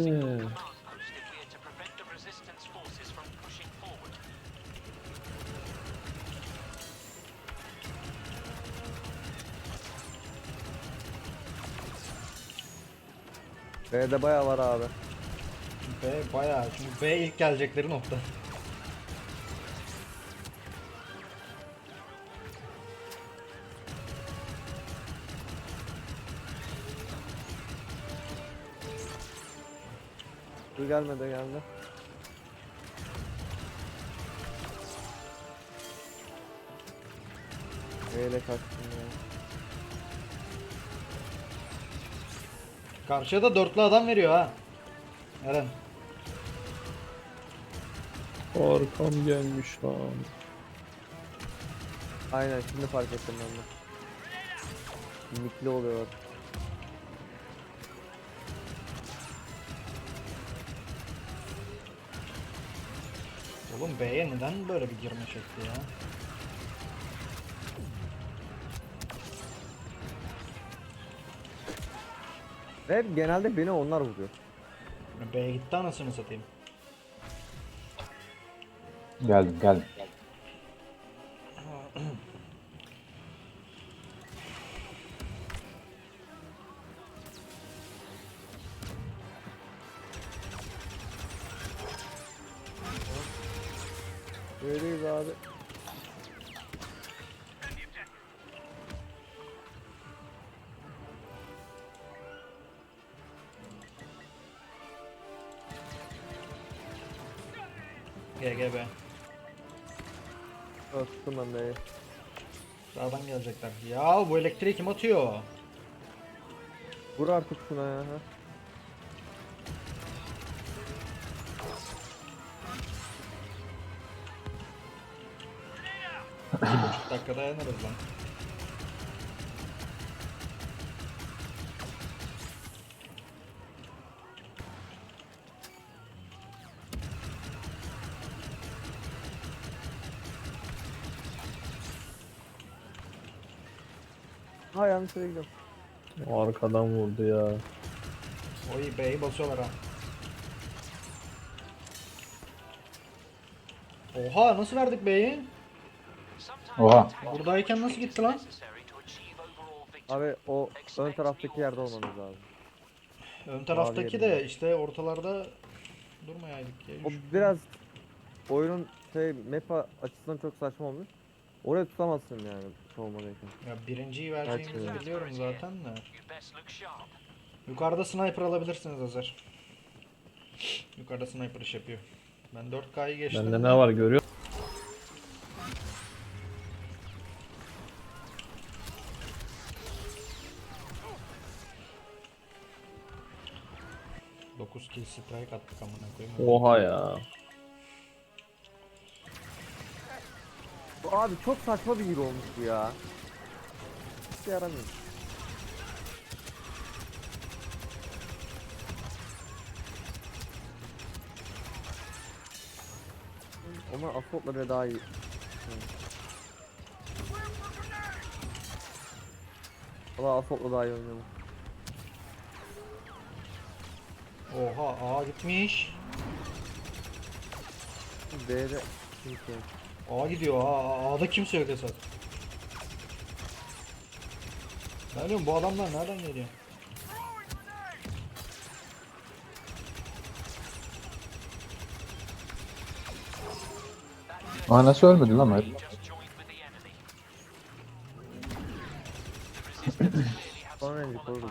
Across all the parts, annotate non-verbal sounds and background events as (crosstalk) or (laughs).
Oğlum bu ne? B'de bayağı var abi. B bayağı. Çünkü B ilk gelecekleri nokta. Dur gelmedi geldi. Neyle kaçtın ya? Karşıya da dörtlü adam veriyor ha. Eren. Arkam gelmiş lan. Aynen şimdi fark ettim ben de. Mikli oluyor. Oğlum B'ye neden böyle bir girme şekli ya? Ve genelde beni onlar vuruyor. B'ye gitti anasını satayım. Geldim geldim. Böyleyiz abi. GGB. Öptüm ben de. Sağdan gelecekler. Ya bu elektriği kim atıyor? Vur artık şuna ya. ha. Bir buçuk dakika dayanırız lan. Ha yanlış yere gidiyorum. Arkadan vurdu ya. Oy B'yi basıyorlar ha. Oha nasıl verdik B'yi? Oha. Buradayken nasıl gitti lan? Abi o ön taraftaki yerde olmamız lazım. Ön taraftaki de işte ortalarda durmayaydık ya. O biraz oyunun şey map açısından çok saçma olmuş. Oraya tutamazsın yani savunmadayken. Ya birinciyi vereceğimizi Kaçmıyor. biliyorum zaten de. Yukarıda sniper alabilirsiniz Özer. Yukarıda sniper iş yapıyor. Ben 4K'yı geçtim. Bende ne var görüyor Kill strike attık amına koyayım. Oha ya. Bu Abi çok saçma bir hero olmuş bu ya. Hiç yaramıyor. Ama Assault'la bile daha iyi. Valla Assault'la daha iyi oynuyorum. Oha A gitmiş. B'de kimse yok. A gidiyor A. A'da kimse yok esas. Ne diyorum bu adamlar nereden geliyor? Aa nasıl ölmedi lan o? Sonra önce koruruz (laughs)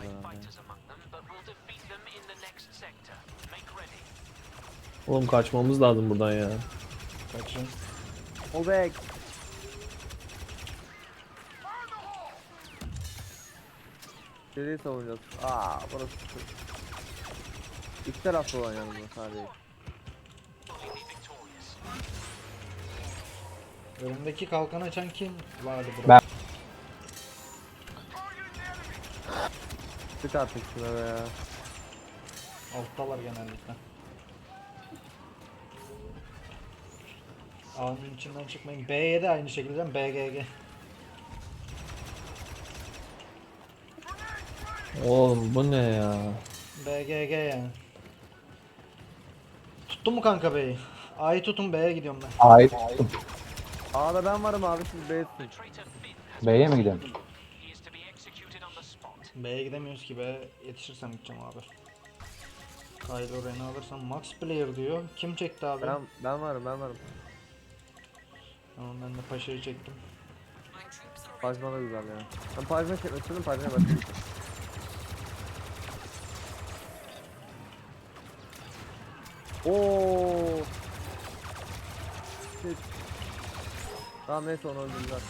Oğlum kaçmamız lazım buradan ya. Kaçın. O bek. Seriyi savunacağız. Aa burası. İki tarafta olan yalnız bu sadece. Önümdeki kalkan açan kim? Vardı bro. Ben. Sık artık şuna be ya. Alttalar genellikle. A'nın içinden çıkmayın. B'ye de aynı şekilde BGG. Oğlum bu ne ya? BGG yani. Tuttun mu kanka B'yi? A'yı tutun B'ye gidiyorum ben. A'yı tuttum. A'da ben varım abi siz B'ye tutun. B'ye mi gidelim? B'ye gidemiyoruz ki B yetişirsem gideceğim abi. Kylo Ren'i alırsam Max Player diyor. Kim çekti abi? Ben, ben varım ben varım. Tamam ben de Paşa'yı çektim. Pajma da güzel ya. Ben pajma çekmek istedim pajmaya başladım. Oo. Shit. Tamam neyse onu öldürdüler.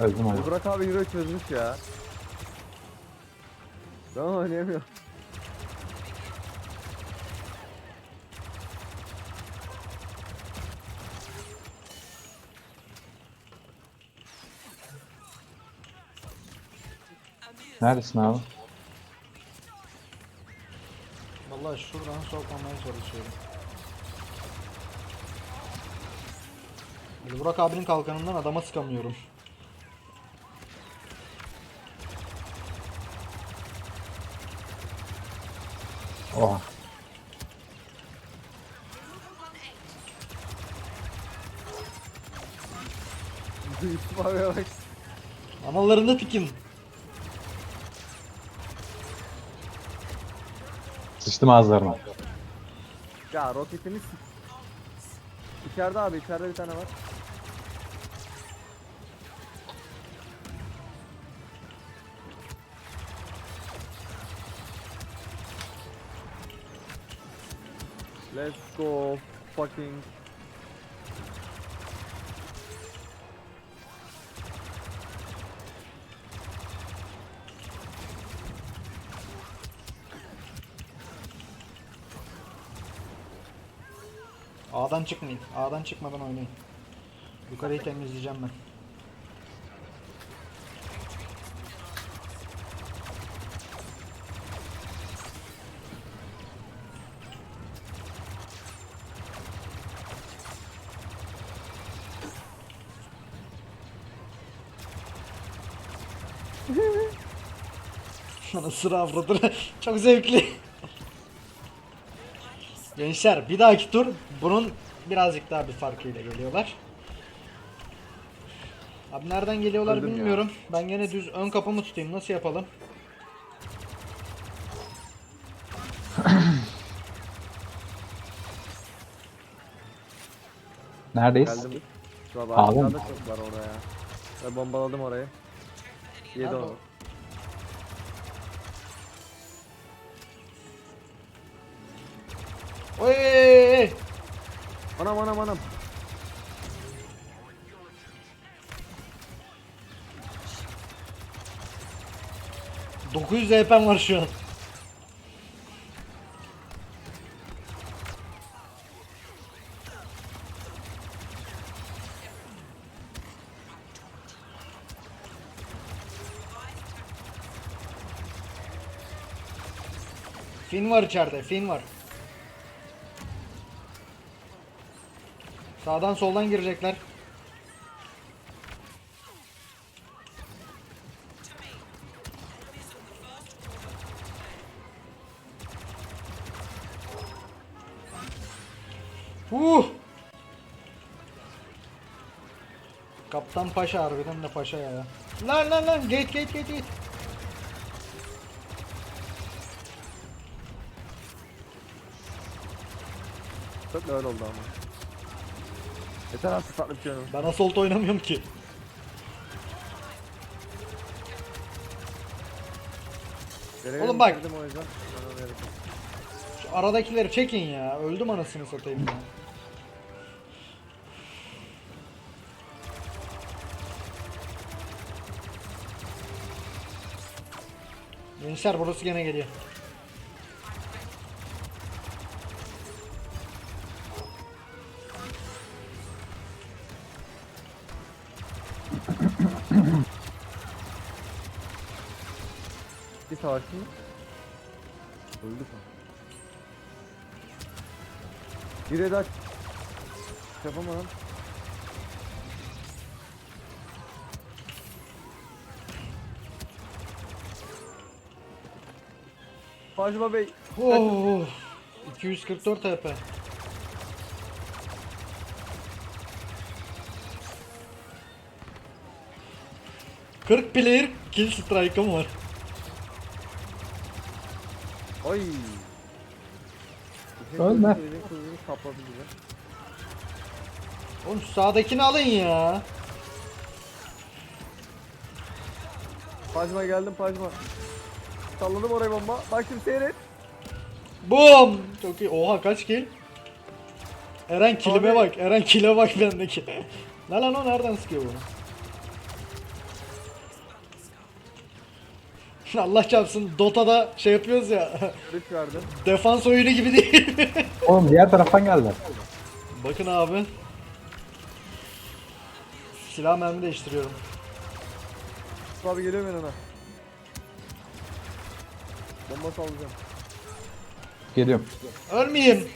Öldüm ama. Burak abi Euro çözmüş ya. Ben oynayamıyorum. Neredesin abi? Vallahi şuradan sokmamaya çalışıyorum. Böyle Burak abinin kalkanından adama sıkamıyorum. Oha. Yusuf abiye Sıçtım ağızlarına. Ya roketini s- İçeride abi içeride bir tane var. Let's go fucking A'dan çıkmayın. A'dan çıkmadan oynayın. Yukarıyı temizleyeceğim ben. Sana sıra avradır. (laughs) Çok zevkli. Gençler bir dahaki tur bunun birazcık daha bir farkıyla geliyorlar. Abi nereden geliyorlar Öldüm ya. bilmiyorum. Ben gene düz ön kapımı tutayım. Nasıl yapalım? (clears throat) Neredeyiz? geldim. Baba mı? çok var oraya. Ben bombaladım orayı. Yedi onu. oy. Anam anam anam. ...900 HP'm var şu an. Fin var içeride, fin var. Sağdan soldan girecekler. Uh! Kaptan Paşa harbiden de paşa ya. Lan lan lan gate gate gate gate. Çok öyle oldu ama. Yeter artık tatlı bir şey oynayalım. Ben assault oynamıyorum ki. Görevi Oğlum bak. bitirdim o yüzden. Şu aradakileri çekin ya. Öldüm anasını satayım ya. Gençler burası gene geliyor. Bir savaşçı mı? Öldü mü? Bir de aç. Yapamadım. Pajma Bey. Oh, 244 HP. Kırk player kill strike'ım var. Oy. Ölme. Sapladı bize. Oğlum şu sağdakini alın ya. Pajma geldim Pajma. Salladım oraya bomba. Bak şimdi seyret. Boom! Çok iyi. Oha kaç kill? Eren killime Abi. bak. Eren kill'e bak bendeki. (laughs) lan lan o nereden sıkıyor bunu? (laughs) Allah çarpsın Dota'da şey yapıyoruz ya. Görüş verdim. defans oyunu gibi değil. (laughs) Oğlum diğer taraftan geldiler. Bakın abi. Silah mermi değiştiriyorum. Abi geliyorum yanına. Bomba sallayacağım. Geliyorum. Ölmeyeyim.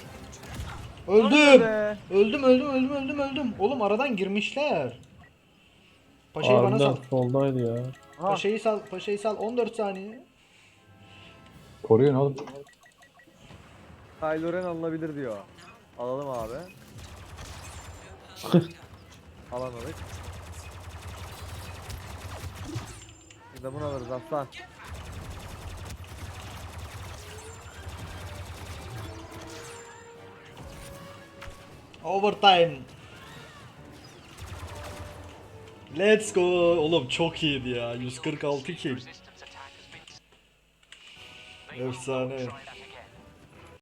Öldüm. be. Öldüm öldüm öldüm öldüm öldüm. Oğlum aradan girmişler. Paşayı bana sal. Harbiden soldaydı ya. Ha, Paşayı sal. Paşayı sal. 14 saniye. Koruyun oğlum. Kylo Ren alınabilir diyor. Alalım abi. (laughs) Alamadık. Biz de bunu alırız aslan. Overtime. Let's go. Oğlum çok iyiydi ya. 146 kill. Efsane.